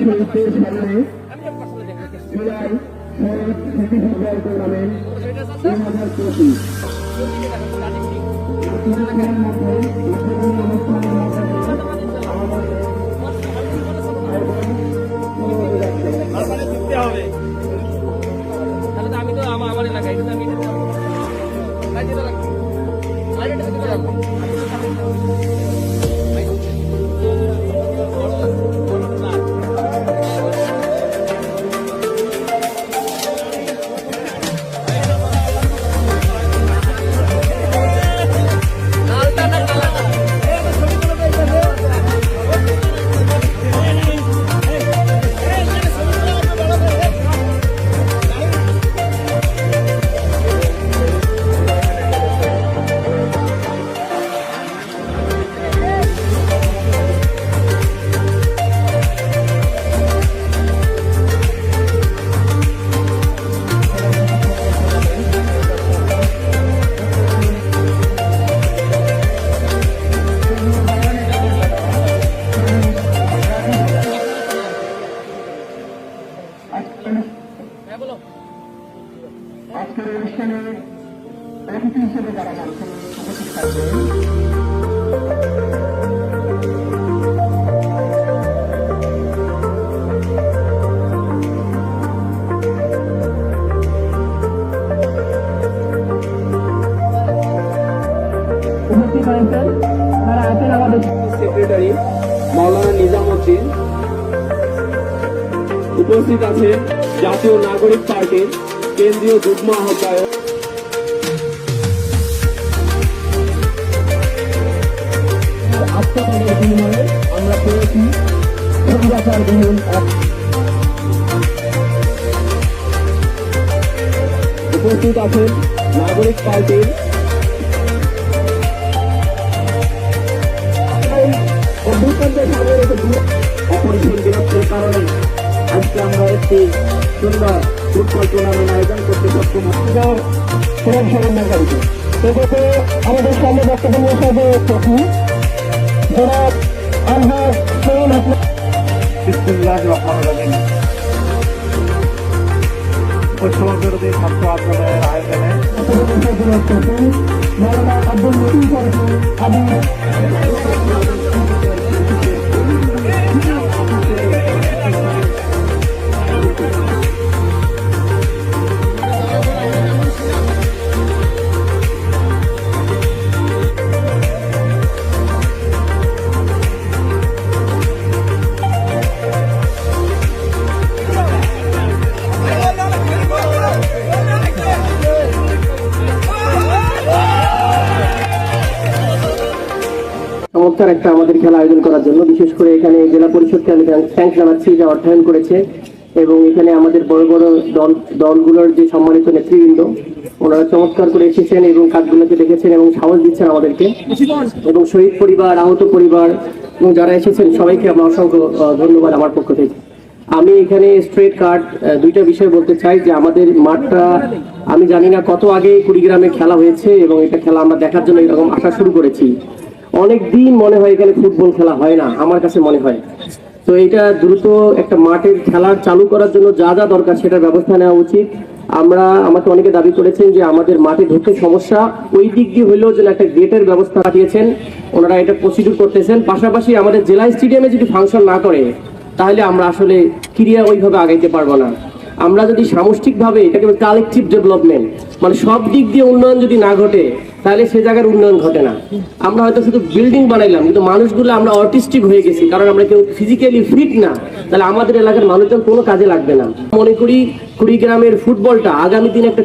শহীদদের সামনে জুলাই শহীদ সিটি ফুটবল টুর্নামেন্ট দুই হাজার পঁচিশ মধ্যে উদ্বোধনী অনুষ্ঠানের অতিথি হিসেবে যারা মাধ্যমে উপস্থিত থাকবেন সেক্রেটারি মাওলানা নিজামুদ্দিন উপস্থিত আছেন জাতীয় নাগরিক পার্টির কেন্দ্রীয় যুগ্ম আহ্বায়ক বিহীন এক উপস্থিত আছেন নাগরিক পার্টির অভ্যুত্থানকে সামনে রেখে দূরে অপরিসীম বিরক্তির কারণে আজকে আমরা একটি সুন্দর ফুটবল টুর্নামেন্ট আয়োজন করতে সক্ষম হচ্ছি সুরেশ সমন্বয়কারীকে আমাদের সামনে বক্তব্য নিয়ে জনাব বিসমুল্লাহ রহমান রহিম পশ্চিমবঙ্গ বিরোধী ছাত্র আন্দোলনের আয়োজনে আব্দুল চমৎকার একটা আমাদের খেলা আয়োজন করার জন্য। বিশেষ করে এখানে জেলা পরিষদকে আমি থ্যাংক জানাচ্ছি যা অর্থায়ন করেছে এবং এখানে আমাদের বড় বড় দল, দলগুলোর যে সম্মানিত নেতৃবৃন্দ, ওনারা চমৎকার করে এসেছেন এবং কাজগুলোকে দেখেছেন এবং সাহস দিচ্ছেন আমাদেরকে। এবং শহীদ পরিবার, আহত পরিবার, এবং যারা এসেছেন, সবাইকে আমার অসংখ্য ধন্যবাদ আমার পক্ষ থেকে। আমি এখানে স্ট্রেট কার্ড দুইটা বিষয় বলতে চাই যে আমাদের মাঠটা, আমি জানি না কত আগে কুড়িগ্রামে খেলা হয়েছে এবং এটা খেলা আমরা দেখার জন্য এরকম আসা শুরু করেছি। অনেক দিন মনে হয় এখানে ফুটবল খেলা হয় না, আমার কাছে মনে হয়। তো এটা দ্রুত একটা মাঠের খেলা চালু করার জন্য যা যা দরকার সেটার ব্যবস্থা নেওয়া উচিত। আমরা, আমাকে অনেকে দাবি করেছেন যে আমাদের মাঠে ঢুকতে সমস্যা, ওই দিক দিয়ে হইলেও যেন একটা গেটের ব্যবস্থা দিয়েছেন ওনারা এটা প্রসিডিউর করতেছেন। পাশাপাশি আমাদের জেলা স্টেডিয়ামে যদি ফাংশন না করে, তাহলে আমরা আসলে ক্রিয়া ওইভাবে আগাইতে পারব না। আমরা যদি সামষ্টিকভাবে এটাকে কালেকটিভ ডেভেলপমেন্ট মানে সব দিক দিয়ে উন্নয়ন যদি না ঘটে, তাহলে সে জায়গার উন্নয়ন ঘটে না। আমরা হয়তো শুধু বিল্ডিং বানাইলাম, কিন্তু মানুষগুলো আমরা অটিস্টিক হয়ে গেছি, কারণ আমরা কেউ ফিজিক্যালি ফিট না, তাহলে আমাদের এলাকার মানুষজন কোনো কাজে লাগবে না। মনে করি কুড়িগ্রামের ফুটবলটা আগামী দিনে একটা